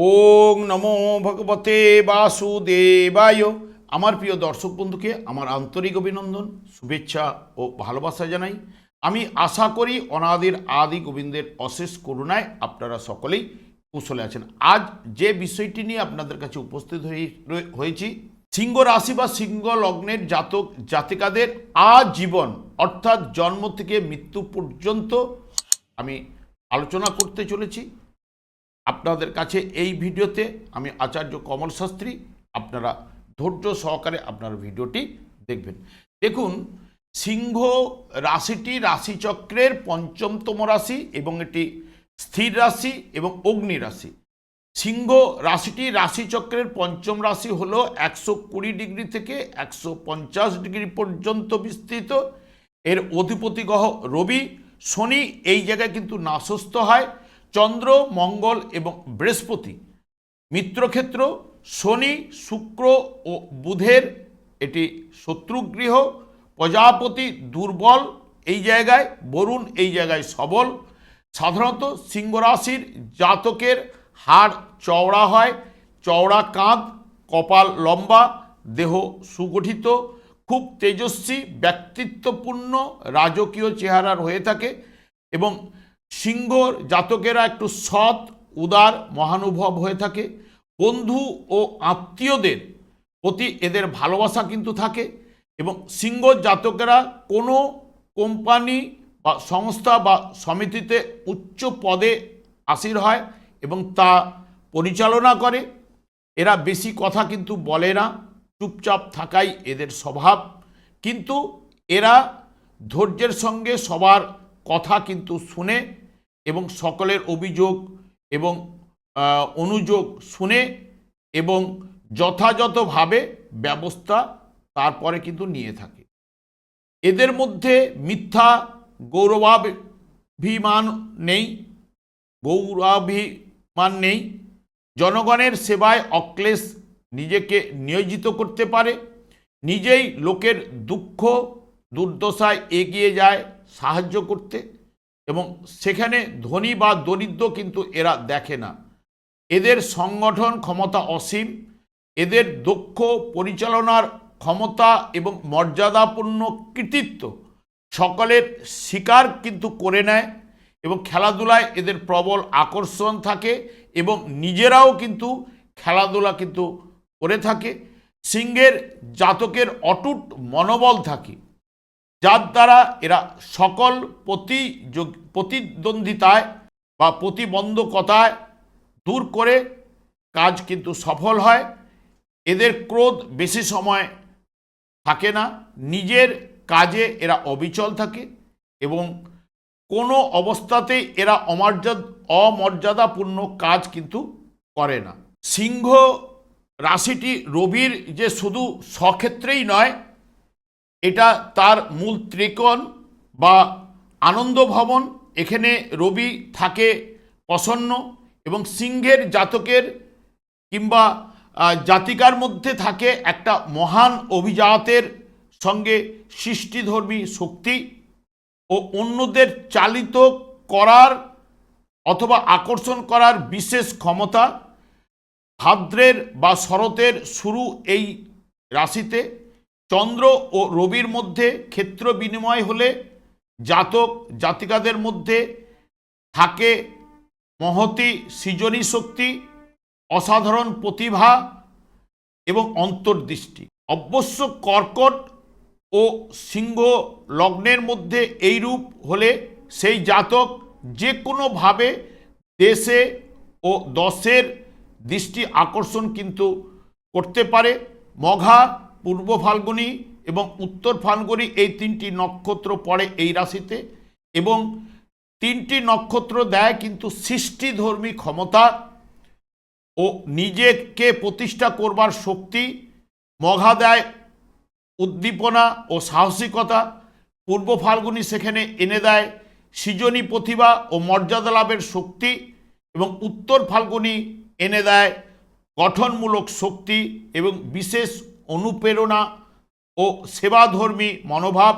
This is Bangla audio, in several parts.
ওং নমো ভগবতে বাসুদেবায়। আমার প্রিয় দর্শক বন্ধুকে আমার আন্তরিক অভিনন্দন, শুভেচ্ছা ও ভালোবাসা জানাই। আমি আশা করি অনাদির আদি গোবিন্দের অশেষ করুণায় আপনারা সকলেই কুশলে আছেন। আজ যে বিষয়টি নিয়ে আপনাদের কাছে উপস্থিত হয়ে- হয়েছি, সিংহ রাশি বা সিংহ লগ্নের জাতক জাতিকাদের আজীবন, অর্থাৎ জন্ম থেকে মৃত্যু পর্যন্ত আমি আলোচনা করতে চলেছি। আপনাদের কাছে এই ভিডিওতে আমি আচার্য কমল শাস্ত্রী, আপনারা ধৈর্য সহকারে আপনার ভিডিওটি দেখবেন। দেখুন, সিংহ রাশিটি রাশিচক্রের পঞ্চমতম রাশি এবং এটি স্থির রাশি এবং অগ্নি রাশি। সিংহ রাশিটি রাশিচক্রের পঞ্চম রাশি হল একশো কুড়ি ডিগ্রি থেকে একশো পঞ্চাশ ডিগ্রি পর্যন্ত বিস্তৃত। এর অধিপতি গ্রহ রবি। শনি এই জায়গায় কিন্তু নাশস্ত হয়। চন্দ্র, মঙ্গল এবং বৃহস্পতি। মিত্রক্ষেত্র, শনি, শুক্র ও বুধের, এটি শত্রুগৃহ, প্রজাপতি দুর্বল, এই জায়গায়, বরুণ এই জায়গায় সবল। সাধারণত সিংহ রাশির জাতকের হাড় চওড়া হয়, চওড়া কাঁধ, কপাল লম্বা, দেহ সুগঠিত, খুব তেজস্বী, ব্যক্তিত্বপূর্ণ, রাজকীয় চেহারার হয়ে থাকে এবং সিংহর জাতকেরা একটু সৎ, উদার, মহানুভব হয়ে থাকে। বন্ধু ও আত্মীয়দের প্রতি এদের ভালোবাসা কিন্তু থাকে এবং সিংহ জাতকেরা কোনো কোম্পানি বা সংস্থা বা সমিতিতে উচ্চ পদে আসীর হয় এবং তা পরিচালনা করে। এরা বেশি কথা কিন্তু বলে না, চুপচাপ থাকাই এদের স্বভাব। কিন্তু এরা ধৈর্যের সঙ্গে সবার কথা কিন্তু শুনে এবং সকলের অভিযোগ এবং অনুযোগ শুনে এবং যথাযথভাবে ব্যবস্থা তারপরে কিন্তু নিয়ে থাকে। এদের মধ্যে মিথ্যা গৌরবাভিমান নেই গৌরাভিমান নেই। জনগণের সেবায় অক্লেশ নিজেকে নিয়োজিত করতে পারে, নিজেই লোকের দুঃখ দুর্দশায় এগিয়ে যায় সাহায্য করতে এবং সেখানে ধনী বা দরিদ্র কিন্তু এরা দেখে না। এদের সংগঠন ক্ষমতা অসীম, এদের দক্ষ পরিচালনার ক্ষমতা এবং মর্যাদাপূর্ণ কৃতিত্ব সকলের শিকার কিন্তু করে নেয় এবং খেলাধুলায় এদের প্রবল আকর্ষণ থাকে এবং নিজেরাও কিন্তু খেলাধুলা কিন্তু করে থাকে। সিংহের জাতকের অটুট মনোবল থাকে। যার দ্বারা এরা সকল প্রতিযোগ, প্রতিদ্বন্দ্বিতায় বা প্রতিবন্ধকতায় দূর করে কাজ কিন্তু সফল হয়। এদের ক্রোধ বেশি সময় থাকে না। নিজের কাজে এরা অবিচল থাকে এবং কোনো অবস্থাতেই এরা অমর্যাদ, অমর্যাদাপূর্ণ কাজ কিন্তু করে না। সিংহ রাশিটি রবির যে শুধু স্বক্ষেত্রেই নয় এটা তার মূল ত্রিকোণ বা আনন্দ ভবন এখানে রবি থাকে প্রসন্ন এবং সিংহের জাতকের কিংবা জাতিকার মধ্যে থাকে একটা মহান অভিজাতের সঙ্গে সৃষ্টিধর্মী শক্তি ও অন্যদের চালিত করার অথবা আকর্ষণ করার বিশেষ ক্ষমতা। ভাদ্রের বা শরতের শুরু এই রাশিতে। চন্দ্র ও রবির মধ্যে ক্ষেত্র বিনিময় হলে জাতক, জাতিকাদের মধ্যে থাকে মহতি সৃজনী শক্তি, অসাধারণ প্রতিভা এবং অন্তর্দৃষ্টি। অবশ্য কর্কট ও সিংহ লগ্নের মধ্যে এই রূপ হলে সেই জাতক যে কোনোভাবে দেশে ও দশের দৃষ্টি আকর্ষণ কিন্তু করতে পারে। মঘা পূর্ব ফাল্গুনী এবং উত্তর ফাল্গুনী এই তিনটি নক্ষত্র পড়ে এই রাশিতে এবং তিনটি নক্ষত্র দেয় কিন্তু সৃষ্টিধর্মী ক্ষমতা ও নিজেকে প্রতিষ্ঠা করবার শক্তি, মঘা দেয় উদ্দীপনা ও সাহসিকতা। পূর্ব ফাল্গুনী সেখানে এনে দেয় সৃজনী প্রতিভা ও মর্যাদা লাভের শক্তি এবং উত্তর ফাল্গুনী এনে দেয় গঠনমূলক শক্তি এবং বিশেষ অনুপ্রেরণা ও সেবাধর্মী মনোভাব।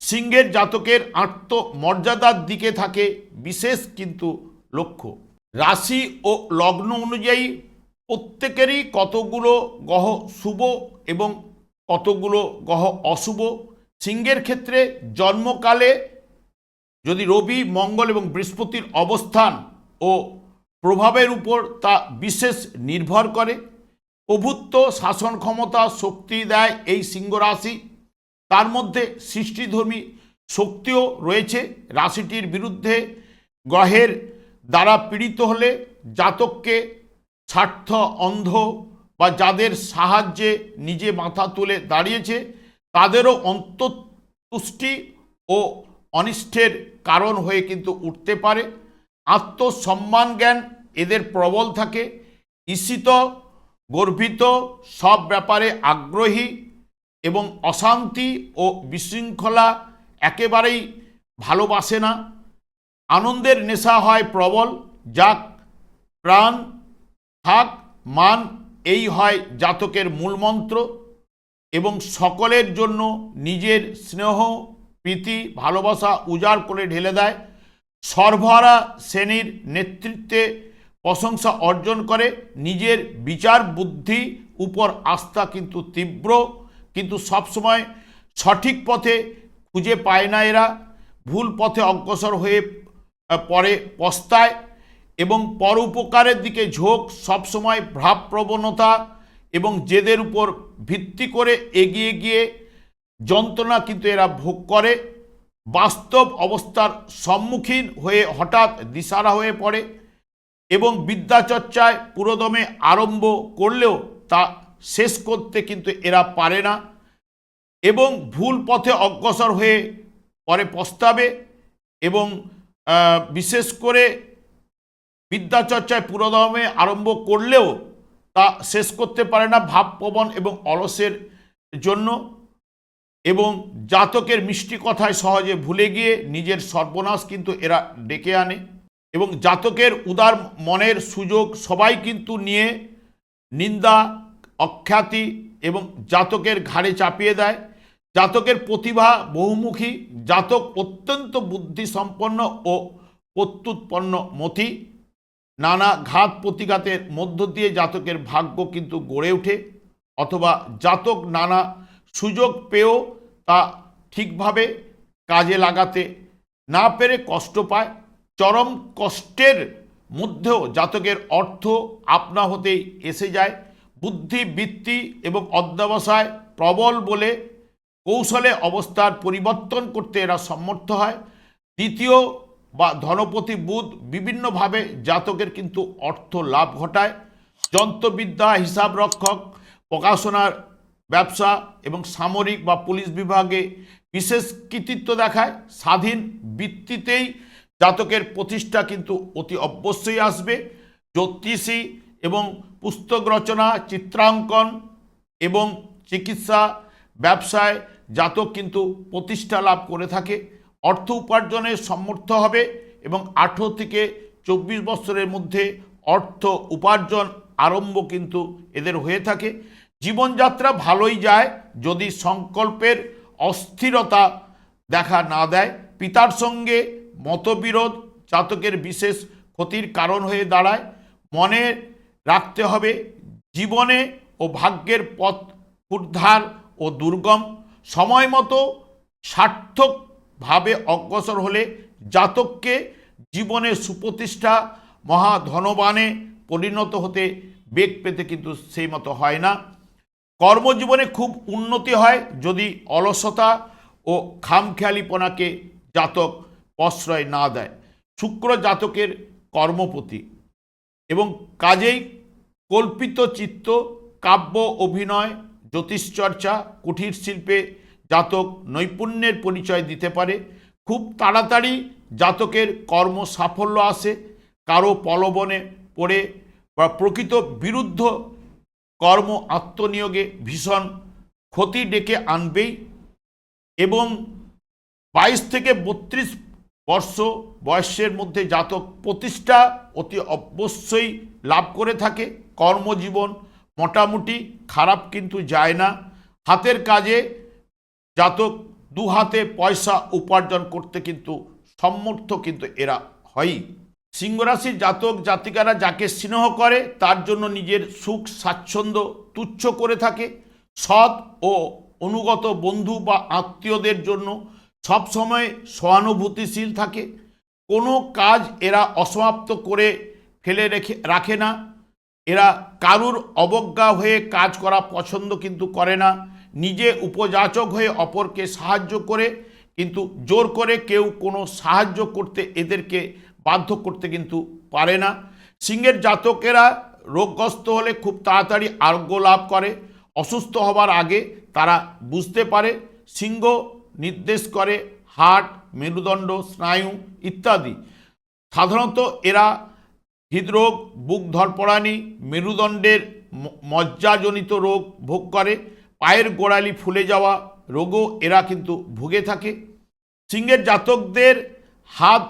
সিংহের জাতকের আত্মমর্যাদার দিকে থাকে বিশেষ কিন্তু লক্ষ্য। রাশি ও লগ্ন অনুযায়ী প্রত্যেকেরই কতগুলো গ্রহ শুভ এবং কতগুলো গ্রহ অশুভ। সিংহের ক্ষেত্রে জন্মকালে যদি রবি, মঙ্গল এবং বৃহস্পতির অবস্থান ও প্রভাবের উপর তা বিশেষ নির্ভর করে। প্রভুত্ব, শাসন ক্ষমতা, শক্তি দেয় এই সিংহ রাশি। তার মধ্যে সৃষ্টিধর্মী শক্তিও রয়েছে। রাশিটির বিরুদ্ধে গ্রহের দ্বারা পীড়িত হলে জাতককে স্বার্থ, অন্ধ বা যাদের সাহায্যে নিজে মাথা তুলে দাঁড়িয়েছে, তাদেরও অন্ততুষ্টি ও অনিষ্টের কারণ হয়ে কিন্তু উঠতে পারে। আত্মসম্মান জ্ঞান এদের প্রবল থাকে। ঈশিত গর্বিত, সব ব্যাপারে আগ্রহী এবং অশান্তি ও বিশৃঙ্খলা একেবারেই ভালোবাসে না। আনন্দের নেশা হয় প্রবল, যাক প্রাণ, থাক মান, এই হয় জাতকের মূলমন্ত্র এবং সকলের জন্য নিজের স্নেহ, প্রীতি, ভালোবাসা উজাড় করে ঢেলে দেয়। সর্বহারা শ্রেণির নেতৃত্বে প্রশংসা অর্জন করে, নিজের বিচার বুদ্ধি উপর আস্থা কিন্তু তীব্র, কিন্তু সবসময় সঠিক পথে খুঁজে পায় না এরা, ভুল পথে অগ্রসর হয়ে পরে পস্তায় এবং পরোপকারের দিকে ঝোঁক, সবসময় ভাবপ্রবণতা এবং জেদের উপর ভিত্তি করে এগিয়ে গিয়ে যন্ত্রণা কিন্তু এরা ভোগ করে। বাস্তব অবস্থার সম্মুখীন হয়ে হঠাৎ দিশারা হয়ে পড়ে। এবং বিদ্যাচর্চায় পুরোদমে আরম্ভ করলেও তা শেষ করতে কিন্তু এরা পারে না এবং ভুল পথে অগ্রসর হয়ে পরে পস্তাবে এবং বিশেষ করে বিদ্যাচর্চায় পুরোদমে আরম্ভ করলেও তা শেষ করতে পারে না ভাবপ্রবণ এবং অলসের জন্য এবং জাতকের মিষ্টি কথায় সহজে ভুলে গিয়ে নিজের সর্বনাশ কিন্তু এরা ডেকে আনে। এবং জাতকের উদার মনের সুযোগ সবাই কিন্তু নিয়ে নিন্দা, অখ্যাতি এবং জাতকের ঘাড়ে চাপিয়ে দেয়। জাতকের প্রতিভা বহুমুখী, জাতক অত্যন্ত বুদ্ধিসম্পন্ন ও প্রত্যুৎপন্ন মতি। নানা ঘাত প্রতিঘাতের মধ্য দিয়ে জাতকের ভাগ্য কিন্তু গড়ে ওঠে, অথবা জাতক নানা সুযোগ পেয়েও তা ঠিকভাবে কাজে লাগাতে না পেরে কষ্ট পায়। চরম কষ্টের মধ্যেও জাতকের অর্থ আপনা হতেই এসে যায়। বুদ্ধি, বৃত্তি এবং অধ্যবসায় প্রবল বলে কৌশলে অবস্থার পরিবর্তন করতে এরা সমর্থ হয়। দ্বিতীয় বা ধনপতি বুধ বিভিন্নভাবে জাতকের কিন্তু অর্থ লাভ ঘটায়। যন্ত্রবিদ্যা হিসাব রক্ষক প্রকাশনার ব্যবসা এবং সামরিক বা পুলিশ বিভাগে বিশেষ কৃতিত্ব দেখায়। স্বাধীন বৃত্তিতেই জাতকের প্রতিষ্ঠা কিন্তু অতি অবশ্যই আসবে। জ্যোতিষী এবং পুস্তক রচনা, চিত্রাঙ্কন এবং চিকিৎসা ব্যবসায় জাতক কিন্তু প্রতিষ্ঠা লাভ করে থাকে। অর্থ উপার্জনে সমর্থ হবে এবং আঠেরো থেকে চব্বিশ বছরের মধ্যে অর্থ উপার্জন আরম্ভ কিন্তু এদের হয়ে থাকে। জীবনযাত্রা ভালোই যায় যদি সংকল্পের অস্থিরতা দেখা না দেয়। পিতার সঙ্গে মতবিরোধ জাতকের বিশেষ ক্ষতির কারণ হয়ে দাঁড়ায়। মনে রাখতে হবে, জীবনে ও ভাগ্যের পথ উদ্ধার ও দুর্গম। সময় মতো সার্থকভাবে অগ্রসর হলে জাতককে জীবনে সুপ্রতিষ্ঠা, মহাধনবানে পরিণত হতে বেগ পেতে কিন্তু সেই মতো হয় না। কর্মজীবনে খুব উন্নতি হয় যদি অলসতা ও খামখেয়ালিপনাকে জাতক প্রশ্রয় না দেয়। শুক্র জাতকের কর্মপতি এবং কাজেই কল্পিত চিত্ত, কাব্য, অভিনয়, জ্যোতিষচর্চা কুঠির শিল্পে জাতক নৈপুণ্যের পরিচয় দিতে পারে। খুব তাড়াতাড়ি জাতকের কর্ম সাফল্য আসে। কারও প্রলোভনে পড়ে বা প্রকৃত বিরুদ্ধ কর্ম আত্মনিয়োগে ভীষণ ক্ষতি ডেকে আনবেই এবং বাইশ থেকে বত্রিশ বর্ষ বয়সের মধ্যে জাতক প্রতিষ্ঠা অতি অবশ্যই লাভ করে থাকে। কর্মজীবন মোটামুটি খারাপ কিন্তু যায় না। হাতের কাজে জাতক দু হাতে পয়সা উপার্জন করতে কিন্তু সম্মর্থ কিন্তু এরা হয়ই সিংহরাশির জাতক জাতিকারা যাকে স্নেহ করে, তার জন্য নিজের সুখ, স্বাচ্ছন্দ্য তুচ্ছ করে থাকে। সৎ ও অনুগত বন্ধু বা আত্মীয়দের জন্য সবসময় সহানুভূতিশীল থাকে। কোনো কাজ এরা অসমাপ্ত করে ফেলে রেখে, রাখে না। এরা কারুর অবজ্ঞা হয়ে কাজ করা পছন্দ কিন্তু করে না। নিজে উপযাচক হয়ে অপরকে সাহায্য করে, কিন্তু জোর করে কেউ কোনো সাহায্য করতে এদেরকে বাধ্য করতে কিন্তু পারে না। সিংহের জাতকেরা রোগগ্রস্ত হলে খুব তাড়াতাড়ি আরোগ্য লাভ করে। অসুস্থ হবার আগে তারা বুঝতে পারে, সিংহ নির্দেশ করে হার্ট মেরুদণ্ড, স্নায়ু ইত্যাদি। সাধারণত এরা হৃদরোগ, বুক ধরপড়ানি মেরুদণ্ডের মজ্জাজনিত রোগ ভোগ করে। পায়ের গোড়ালি ফুলে যাওয়া রোগও এরা কিন্তু ভুগে থাকে। সিংহের জাতকদের হাত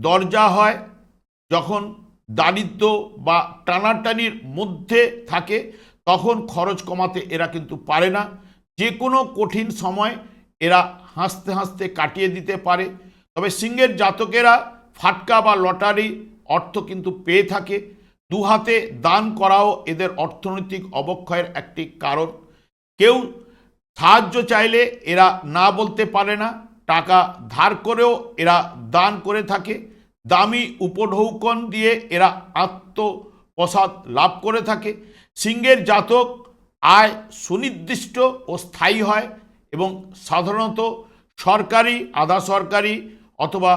দরজা হয় যখন দারিদ্র বা টানাটানির মধ্যে থাকে, তখন খরচ কমাতে এরা কিন্তু পারে না। যে কোনো কঠিন সময় এরা হাসতে হাসতে কাটিয়ে দিতে পারে। তবে সিংহের জাতকেরা ফাটকা বা লটারি অর্থ কিন্তু পেয়ে থাকে। দু হাতে দান করাও এদের অর্থনৈতিক অবক্ষয়ের একটি কারণ। কেউ সাহায্য চাইলে এরা না বলতে পারে না, টাকা ধার করেও এরা দান করে থাকে। দামি উপঢৌকন দিয়ে এরা আত্মপ্রসাদ লাভ করে থাকে। সিংহের জাতক আয় সুনির্দিষ্ট ও স্থায়ী হয়। এবং সাধারণত সরকারি, আধা সরকারি অথবা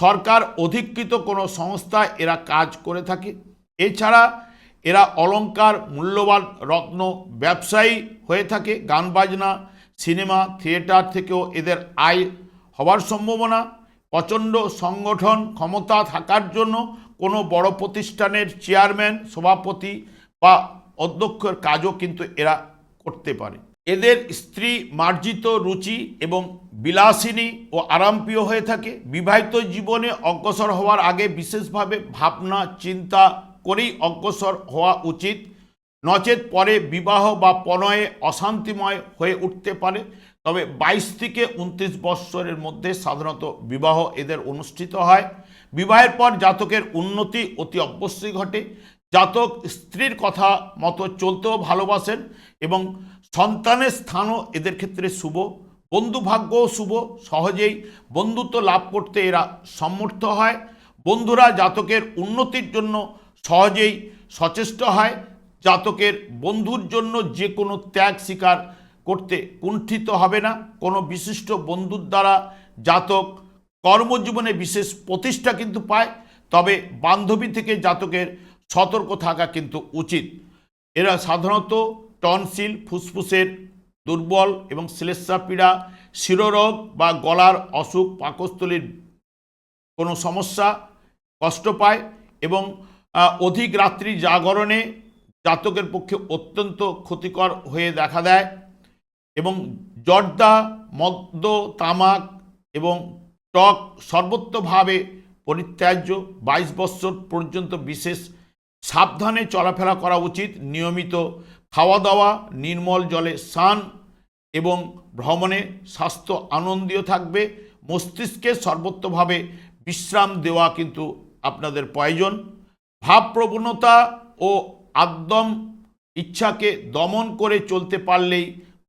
সরকার অধিকৃত কোনো সংস্থায় এরা কাজ করে থাকে। এছাড়া এরা অলংকার, মূল্যবান রত্ন ব্যবসায়ী হয়ে থাকে। গান, বাজনা, সিনেমা, থিয়েটার থেকেও এদের আয় হওয়ার সম্ভাবনা। প্রচণ্ড সংগঠন ক্ষমতা থাকার জন্য কোনো বড় প্রতিষ্ঠানের চেয়ারম্যান, সভাপতি বা অধ্যক্ষের কাজও কিন্তু এরা করতে পারে। এদের স্ত্রী মার্জিত রুচি এবং বিলাসিনী ও আরামপ্রিয় হয়ে থাকে। বিবাহিত জীবনে অগ্রসর হওয়ার আগে বিশেষভাবে ভাবনা, চিন্তা করেই অগ্রসর হওয়া উচিত। নচেত পরে বিবাহ বা প্রণয়ে অশান্তিময় হয়ে উঠতে পারে। তবে বাইশ থেকে উনত্রিশ বৎসরের মধ্যে সাধারণত বিবাহ এদের অনুষ্ঠিত হয়। বিবাহের পর জাতকের উন্নতি অতি অবশ্যই ঘটে। জাতক স্ত্রীর কথা মতো চলতেও ভালোবাসেন এবং সন্তানের স্থানও এদের ক্ষেত্রে শুভ বন্ধু ভাগ্যও শুভ। সহজেই বন্ধুত্ব লাভ করতে এরা সমর্থ হয়। বন্ধুরা জাতকের উন্নতির জন্য সহজেই সচেষ্ট হয়। জাতকের বন্ধুর জন্য যে কোনো ত্যাগ স্বীকার করতে কুণ্ঠিত হবে না। কোনো বিশিষ্ট বন্ধুর দ্বারা জাতক কর্মজীবনে বিশেষ প্রতিষ্ঠা কিন্তু পায়। তবে বান্ধবী থেকে জাতকের সতর্ক থাকা কিন্তু উচিত। এরা সাধারণত টনসিল, ফুসফুসের দুর্বল এবং শ্লেষা পীড়া শিরোরোগ বা গলার অসুখ, পাকস্থলীর কোনো সমস্যা কষ্ট পায় এবং অধিক রাত্রি জাগরণে জাতকের পক্ষে অত্যন্ত ক্ষতিকর হয়ে দেখা দেয় এবং জর্দা মদ্য তামাক এবং টক সর্বত্রভাবে পরিত্যাজ্য। বাইশ বৎসর পর্যন্ত বিশেষ সাবধানে চলাফেরা করা উচিত, নিয়মিত খাওয়া দাওয়া নির্মল জলে স্নান এবং ভ্রমণে স্বাস্থ্য আনন্দীয় থাকবে। মস্তিষ্কে সর্বত্রভাবে বিশ্রাম দেওয়া কিন্তু আপনাদের প্রয়োজন। ভাবপ্রবণতা ও আদ্যম ইচ্ছাকে দমন করে চলতে পারলেই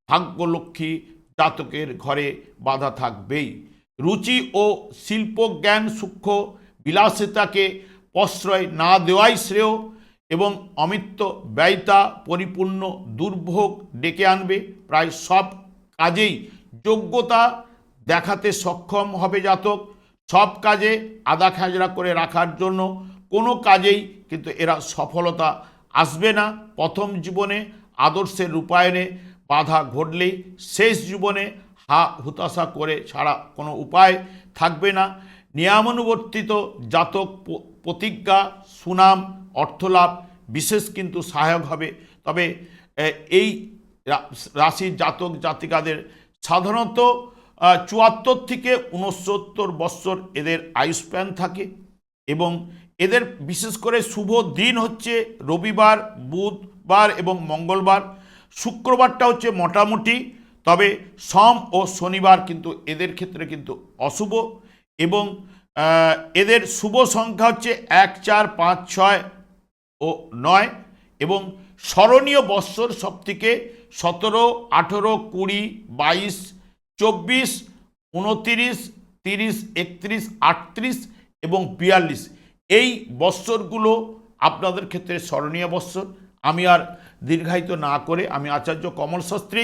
ভাগ্যলক্ষ্মী জাতকের ঘরে বাধা থাকবেই। রুচি ও শিল্পজ্ঞান সূক্ষ্ম বিলাসিতাকে প্রশ্রয় না দেওয়াই শ্রেয় এবং অমিত্য ব্যয়তা, পরিপূর্ণ, দুর্ভোগ ডেকে আনবে। প্রায় সব কাজেই যোগ্যতা দেখাতে সক্ষম হবে জাতক। সব কাজে আদা খাজরা করে রাখার জন্য কোনো কাজেই কিন্তু এরা সফলতা আসবে না। প্রথম জীবনে আদর্শের রূপায়ণে বাধা ঘটলেই শেষ জীবনে হা হুতাশা করে ছাড়া কোনো উপায় থাকবে না। নিয়মানুবর্তিত জাতক প্রতিজ্ঞা, সুনাম, অর্থলাভ বিশেষ কিন্তু সহায়ক হবে। তবে এই রাশির জাতক জাতিকাদের সাধারণত চুয়াত্তর থেকে উনসত্তর বৎসর এদের আয়ুষ্প্যান থাকে এবং এদের বিশেষ করে শুভ দিন হচ্ছে রবিবার, বুধবার এবং মঙ্গলবার। শুক্রবারটা হচ্ছে মোটামুটি, তবে সোম ও শনিবার কিন্তু এদের ক্ষেত্রে কিন্তু অশুভ এবং এদের শুভ সংখ্যা হচ্ছে এক, চার, পাঁচ, ছয় ও নয় এবং স্মরণীয় বৎসর সব থেকে সতেরো, আঠেরো, কুড়ি, বাইশ, চব্বিশ, উনতিরিশ, তিরিশ, একত্রিশ, আটত্রিশ এবং বিয়াল্লিশ। এই বৎসরগুলো আপনাদের ক্ষেত্রে স্মরণীয় বৎসর। আমি আর দীর্ঘায়িত না করে আমি আচার্য কমল শাস্ত্রী